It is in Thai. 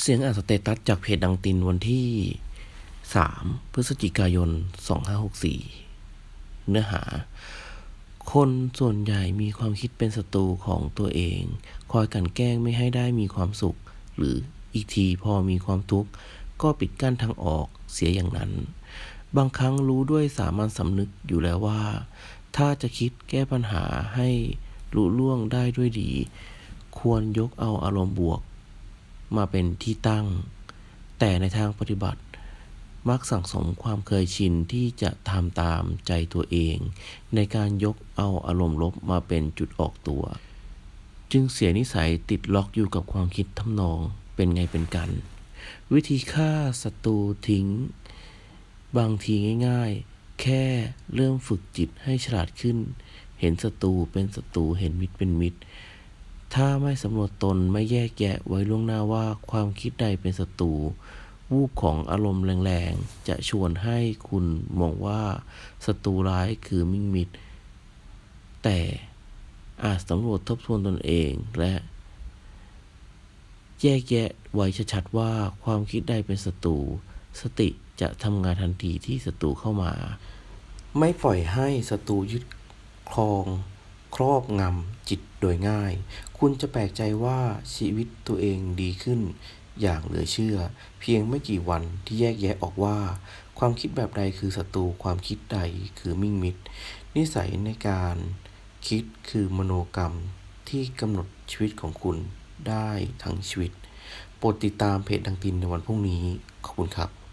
เสียงอ่านสเตตัสจากเพจดังตินวันที่ 3 พฤศจิกายน 2564 เนื้อหา คนส่วนใหญ่มีความคิดเป็นศัตรูของตัวเอง คอยกันแกล้งไม่ให้ได้มีความสุข หรืออีกทีพอมีความทุกข์ ก็ปิดกั้นทางออกเสียอย่างนั้น บางครั้งรู้ด้วยสามัญสำนึกอยู่แล้วว่า ถ้าจะคิดแก้ปัญหาให้ลุล่วงได้ด้วยดี ควรยกเอาอารมณ์บวก มาเป็นที่ตั้ง แต่ในทางปฏิบัติมักสั่งสมความเคยชินที่จะทำตามใจตัวเอง ในการยกเอาอารมณ์ลบมาเป็นจุดออกตัว จึงเสียนิสัยติดล็อกอยู่กับความคิดทำนองเป็นไงเป็นกัน วิธีฆ่าศัตรูทิ้ง บางทีง่ายๆ แค่เริ่มฝึกจิตให้ฉลาดขึ้น เห็นศัตรูเป็นศัตรูเห็นมิตรเป็นมิตร ถ้าไม่สำรวจตนไม่แยกแยะไว้ล่วงหน้าว่าความคิดใดเป็นศัตรูวูบของอารมณ์แรงๆ จะชวนให้คุณมองว่าศัตรูร้ายคือมิ่งมิตร แต่อาจสำรวจทบทวนตนเองและ แยกแยะไว้ชัดๆว่าความคิดใดเป็นศัตรูสติจะทำงานทันทีที่ศัตรูเข้ามา ไม่ปล่อยให้ศัตรูยึดครอง ครอบงำจิตโดยง่าย คุณจะแปลกใจว่าชีวิตตัวเองดีขึ้น อย่างเหลือเชื่อ เพียงไม่กี่วันที่แยกแยะออกว่า ความคิดแบบใดคือศัตรูความคิดใดคือมิ่งมิตร นิสัยในการคิดคือมโนกรรมที่กำหนดชีวิตของคุณได้ทั้งชีวิต โปรดติดตามเพจดังตินในวันพรุ่งนี้ ขอบคุณครับ